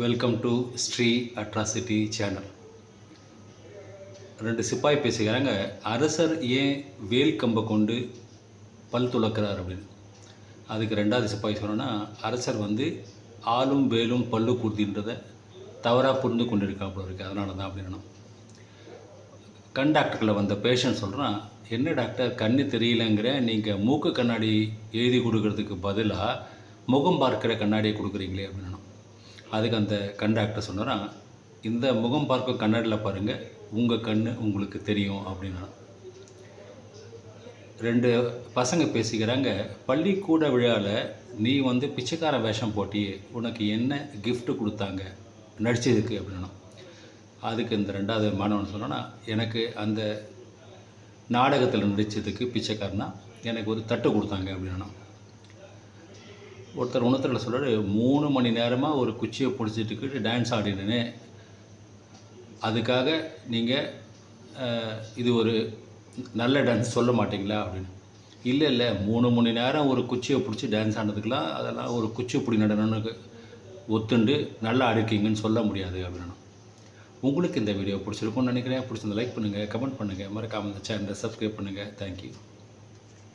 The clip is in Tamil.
Welcome to Sri atrocity channel ரெண்டு சிப்பாய் பேசுகிறாங்க அரசர் ஏன் வேல் கம்பை கொண்டு பல் துளக்கிறார்? அப்படின்னு. அதுக்கு ரெண்டாவது சிப்பாய் சொன்னோன்னா அரசர் வந்து ஆளும் வேலும் பல்லு கூர்த்தின்றதை தவறாக புரிந்து கொண்டிருக்காப்புல இருக்குது அதனால தான் அப்படின்னா கண் டாக்டர்களை வந்த பேஷண்ட் சொல்கிறான் என்ன டாக்டர் கண்ணு தெரியலங்கிற நீங்கள் மூக்கு கண்ணாடி எழுதி கொடுக்கறதுக்கு பதிலாக முகம் பார்க்குற கண்ணாடியை கொடுக்குறீங்களே? அப்படின்னா அதுக்கு அந்த கண் டாக்டர் இந்த முகம் பார்க்கும் கண்ணாடியில் பாருங்கள் உங்கள் கண் உங்களுக்கு தெரியும் அப்படின்னா. ரெண்டு பசங்க பேசிக்கிறாங்க பள்ளிக்கூட விழாவில் நீ வந்து பிச்சைக்கார வேஷம் போட்டி உனக்கு என்ன கிஃப்ட் கொடுத்தாங்க நடிச்சதுக்கு? அப்படின்னா. அதுக்கு இந்த ரெண்டாவது மாணவன் சொன்னா எனக்கு அந்த நாடகத்தில் நடித்ததுக்கு பிச்சைக்காரனா எனக்கு ஒரு தட்டு கொடுத்தாங்க அப்படின்னா. ஒருத்தர் ஒன்றுத்தரில் சொல்கிறார் மூணு மணி நேரமாக ஒரு குச்சியை பிடிச்சிட்டு டான்ஸ் ஆடினேன்னு அதுக்காக நீங்கள் இது ஒரு நல்ல டான்ஸ் சொல்ல மாட்டீங்களா? அப்படின்னு. இல்லை இல்லை மூணு மணி நேரம் ஒரு குச்சியை பிடிச்சி டான்ஸ் ஆனதுக்கெலாம் அதெல்லாம் ஒரு குச்சிப்புடி நடனம்னு ஒத்துண்டு நல்லா ஆடிருக்கீங்கன்னு சொல்ல முடியாது அப்படின்னு. உங்களுக்கு இந்த வீடியோ பிடிச்சிருக்கும்னு நினைக்கிறேன். பிடிச்சிருந்த லைக் பண்ணுங்கள் கமெண்ட் பண்ணுங்கள் மறக்காமல் இந்த சேனலை சப்ஸ்கிரைப் பண்ணுங்கள் தேங்க்யூ